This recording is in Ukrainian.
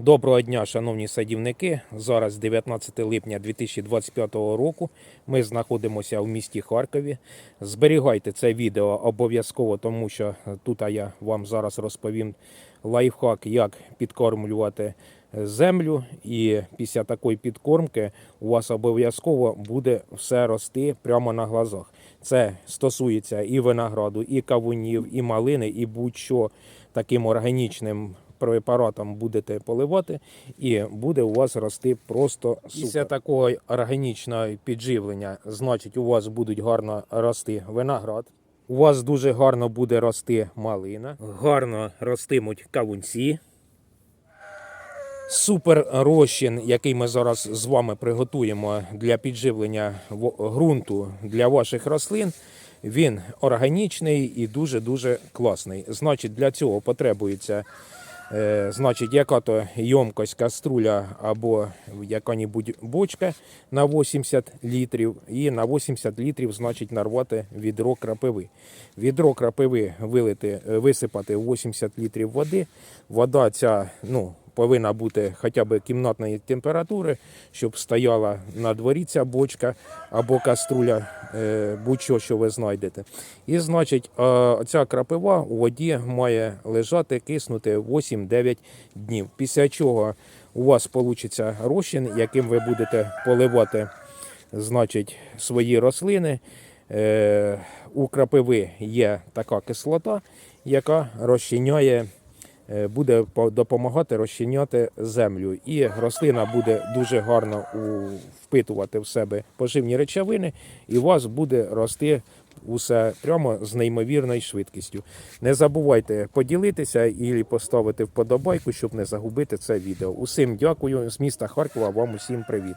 Доброго дня, шановні садівники. Зараз 19 липня 2025 року. Ми знаходимося в місті Харкові. Зберігайте це відео обов'язково, тому що тут я вам зараз розповім лайфхак, як підкормлювати землю. І після такої підкормки у вас обов'язково буде все рости прямо на глазах. Це стосується і винограду, і кавунів, і малини, і будь-що таким органічним препаратом будете поливати, і буде у вас рости просто супер. Після такого органічного підживлення, значить, у вас будуть гарно рости виноград. У вас дуже гарно буде рости малина, гарно ростимуть кавунці. Супер розчин, який ми зараз з вами приготуємо для підживлення ґрунту для ваших рослин, він органічний і дуже-дуже класний. Значить, для цього потребується значить, яка-то ємкость каструля або яка-небудь бочка на 80 літрів. І на 80 літрів, значить, нарвати відро крапиви. Відро крапиви вилити, е, висипати 80 літрів води. Вода ця, ну, повинна бути хоча б кімнатної температури, щоб стояла на дворі ця бочка або каструля, е, будь-що, що ви знайдете. І значить, е, ця крапива у воді має лежати, киснути 8-9 днів. Після чого у вас вийде розчин, яким ви будете поливати значить, свої рослини. Е, у крапиви є така кислота, яка розчиняє буде допомагати розчиняти землю. І рослина буде дуже гарно впитувати в себе поживні речовини, і у вас буде рости усе прямо з неймовірною швидкістю. Не забувайте поділитися і поставити вподобайку, щоб не загубити це відео. Усім дякую з міста Харкова. Вам усім привіт.